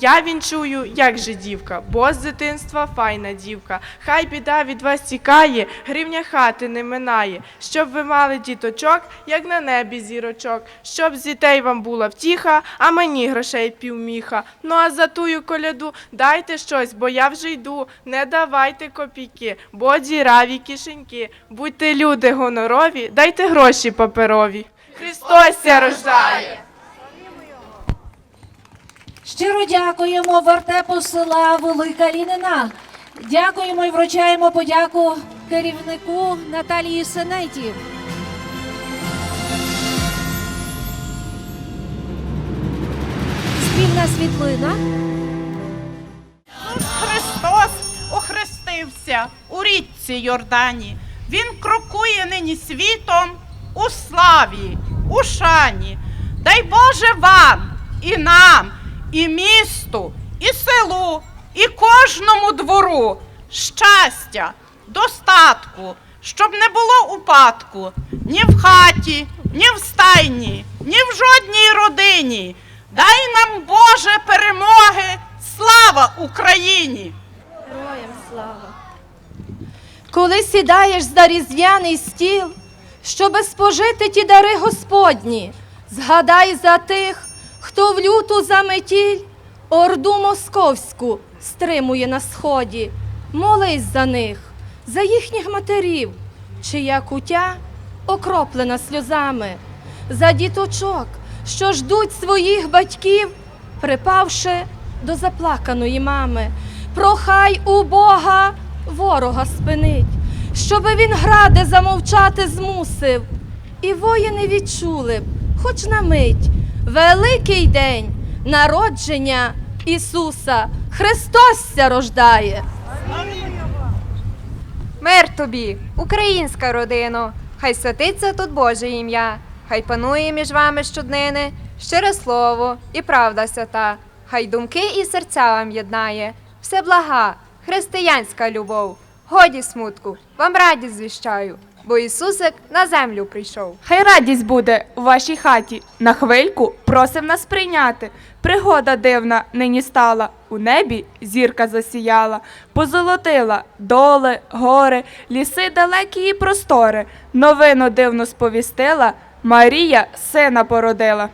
Я вінчую, як же дівка, бо з дитинства файна дівка. Хай біда від вас тікає, гривня хати не минає. Щоб ви мали діточок, як на небі зірочок. Щоб з дітей вам була втіха, а мені грошей півміха. Ну а за тую коляду дайте щось, бо я вже йду. Не давайте копійки, бо діраві кишеньки. Будьте люди гонорові, дайте гроші паперові. Христос рождає! Щиро дякуємо вертепу села Велика Лінина. Дякуємо і вручаємо подяку керівнику Наталії Сенеті. Спільна світлина. Христос охрестився у річці Йордані. Він крокує нині світом у славі, у шані. Дай Боже вам і нам, і місту, і селу, і кожному двору щастя, достатку, щоб не було упадку ні в хаті, ні в стайні, ні в жодній родині. Дай нам, Боже, перемоги! Слава Україні! Героям слава. Коли сідаєш за різдвяний стіл, щоби спожити ті дари Господні, згадай за тих, хто в люту заметіль орду московську стримує на сході. Молись за них, за їхніх матерів, чия кутя окроплена сльозами, за діточок, що ждуть своїх батьків, припавши до заплаканої мами. Прохай у Бога ворога спинить, щоби він гради замовчати змусив, і воїни відчули б, хоч на мить, великий день народження Ісуса. Христос ся рождає. Мир тобі, українська родино, хай святиться тут Боже ім'я, хай панує між вами щоднини, щире слово і правда свята, хай думки і серця вам єднає, все блага, християнська любов, годі смутку, вам радість звіщаю, бо Ісусик на землю прийшов. Хай радість буде у вашій хаті. На хвильку просив нас прийняти. Пригода дивна нині стала. У небі зірка засіяла, позолотила доли, гори, ліси далекі і простори. Новину дивну сповістила. Марія сина породила.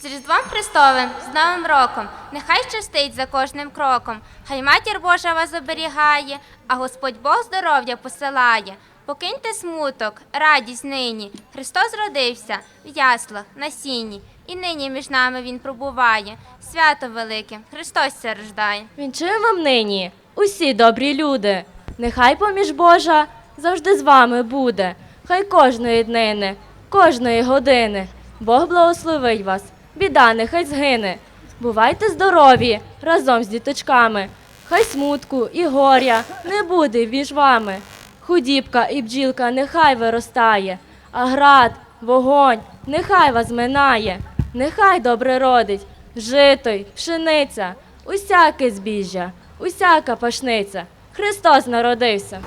З Різдвом Христовим, з Новим роком, нехай щастить за кожним кроком, хай матір Божа вас оберігає, а Господь Бог здоров'я посилає. Покиньте смуток, радість нині. Христос родився в яслах, на сіні, і нині між нами Він пробуває. Свято велике, Христос ся рождає. Вінчуємо нині усі добрі люди. Нехай поміж Божа завжди з вами буде. Хай кожної днини, кожної години. Бог благословить вас, біда нехай згине. Бувайте здорові разом з діточками. Хай смутку і горя не буде між вами. Худібка і бджілка нехай виростає, а град, вогонь нехай вас минає, нехай добре родить, жито й пшениця, усяке збіжжя, усяка пашниця. Христос народився.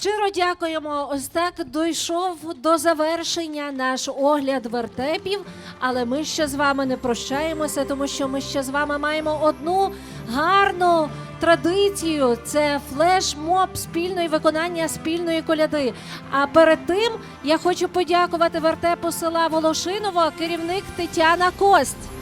Щиро дякуємо. Ось так дійшов до завершення наш огляд вертепів. Але ми ще з вами не прощаємося, тому що ми ще з вами маємо одну гарну традицію. Це флеш-моб спільної виконання спільної коляди. А перед тим я хочу подякувати вертепу села Волошиново, керівник Тетяна Кость.